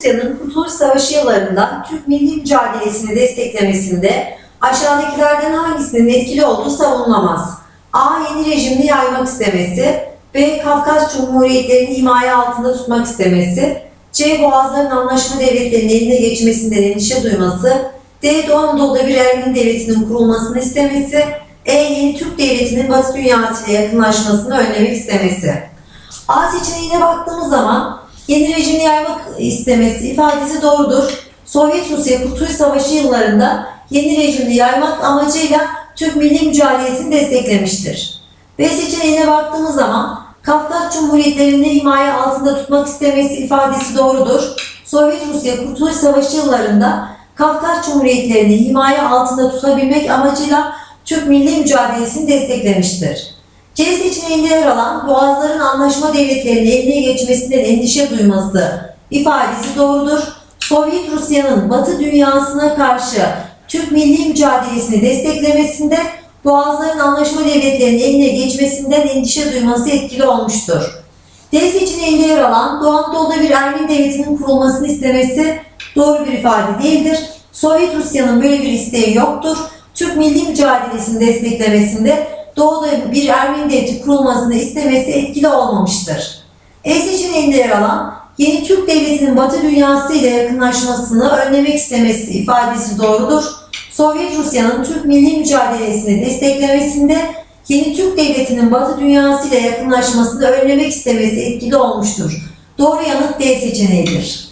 Rusya'nın Kurtuluş Savaşı yıllarında Türk milli mücadelesini desteklemesinde aşağıdakilerden hangisinin etkili olduğu savunulmaz. A. Yeni rejimini yaymak istemesi. B. Kafkas Cumhuriyetlerini himaye altında tutmak istemesi. C. Boğazların anlaşma devletlerinin eline geçmesinden endişe duyması. D. Doğu Anadolu'da bir Ermeni devletinin kurulmasını istemesi. E. Yeni Türk devletinin Batı dünyasıyla yakınlaşmasını önlemek istemesi. A seçeneğine baktığımız zaman yeni rejimi yaymak istemesi ifadesi doğrudur. Sovyet Rusya Kurtuluş Savaşı yıllarında yeni rejimi yaymak amacıyla Türk milli mücadelesini desteklemiştir. B seçeneğine baktığımız zaman Kafkas Cumhuriyetlerini himaye altında tutmak istemesi ifadesi doğrudur. Sovyet Rusya Kurtuluş Savaşı yıllarında Kafkas Cumhuriyetlerini himaye altında tutabilmek amacıyla Türk milli mücadelesini desteklemiştir. C seçeneğinde yer alan Boğazların anlaşma devletlerinin eline geçmesinden endişe duyması ifadesi doğrudur. Sovyet Rusya'nın Batı dünyasına karşı Türk milli mücadelesini desteklemesinde Boğazların anlaşma devletlerinin eline geçmesinden endişe duyması etkili olmuştur. D seçeneğinde yer alan Doğu Anadolu'da bir Ermeni devletinin kurulmasını istemesi doğru bir ifade değildir. Sovyet Rusya'nın böyle bir isteği yoktur. Türk milli mücadelesini desteklemesinde Doğu'da bir Ermeni devleti kurulmasını istemesi etkili olmamıştır. E seçeneğinde yer alan yeni Türk devletinin Batı dünyası ile yakınlaşmasını önlemek istemesi ifadesi doğrudur. Sovyet Rusya'nın Türk milli mücadelesini desteklemesinde yeni Türk devletinin Batı dünyası ile yakınlaşmasını önlemek istemesi etkili olmuştur. Doğru yanıt D seçeneğidir.